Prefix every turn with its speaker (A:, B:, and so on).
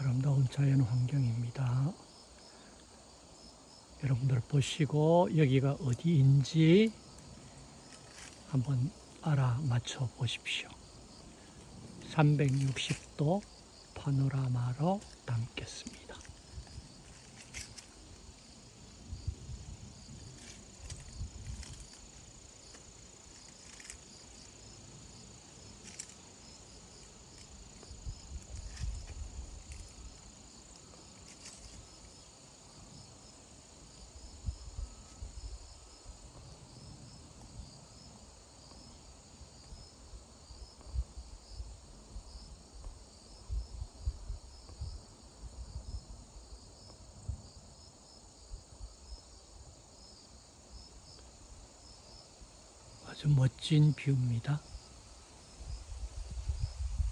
A: 아름다운 자연 환경입니다. 여러분들 보시고 여기가 어디인지 한번 알아맞혀 보십시오. 360도 파노라마로 담겠습니다. 아주 멋진 뷰입니다.